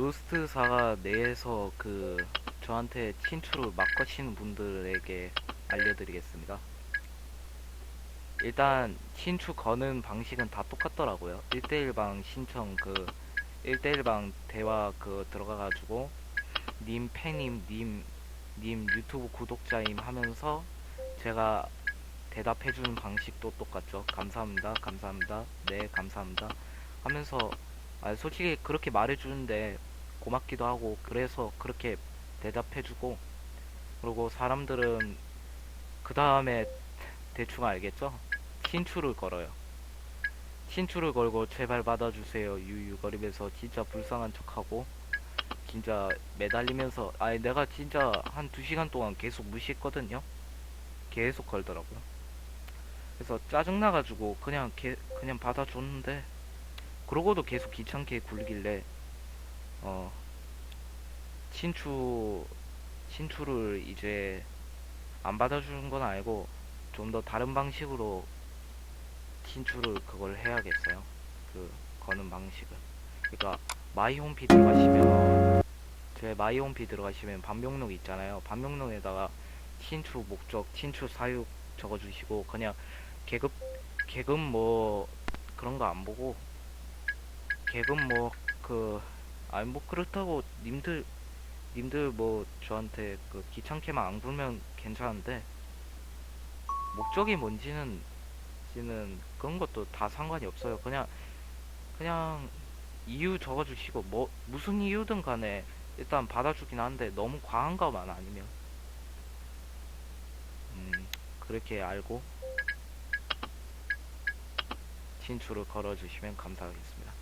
로스트사가 내에서 그 저한테 친추를 막 거치는 분들에게 알려드리겠습니다. 일단 친추 거는 방식은 다 똑같더라고요. 1대1방 신청 그 1대1방 대화 그 들어가가지고 님 팬임 님, 님 유튜브 구독자임 하면서 제가 대답해주는 방식도 똑같죠. 감사합니다. 감사합니다. 네, 감사합니다. 하면서 아, 솔직히 그렇게 말해주는데 고맙기도 하고 그래서 그렇게 대답해주고 그리고 사람들은 그 다음에 대충 알겠죠? 친추를 걸어요. 친추를 걸고 제발 받아주세요 유유거리면서 진짜 불쌍한 척하고 진짜 매달리면서 아니 내가 진짜 한 두 시간 동안 계속 무시했거든요. 계속 걸더라고요. 그래서 짜증나가지고 그냥 개, 그냥 받아줬는데 그러고도 계속 귀찮게 굴길래 어 친추 친추를 이제 안 받아주는 건 아니고 좀 더 다른 방식으로 친추를 그걸 해야겠어요. 그 거는 방식을. 그러니까 마이홈피 들어가시면 제 마이홈피 들어가시면 반명록 있잖아요. 반명록에다가 친추 목적, 친추 사육 적어주시고 그냥 계급 계급 뭐 그런 거 안 보고 계급 뭐 그 아니 뭐 그렇다고 님들 님들 뭐 저한테 그 귀찮게만 안 굴면 괜찮은데 목적이 뭔지는 지는 그런 것도 다 상관이 없어요. 그냥 그냥 이유 적어주시고 뭐 무슨 이유든 간에 일단 받아주긴 하는데 너무 과한 거만 아니면 음 그렇게 알고 진출을 걸어주시면 감사하겠습니다.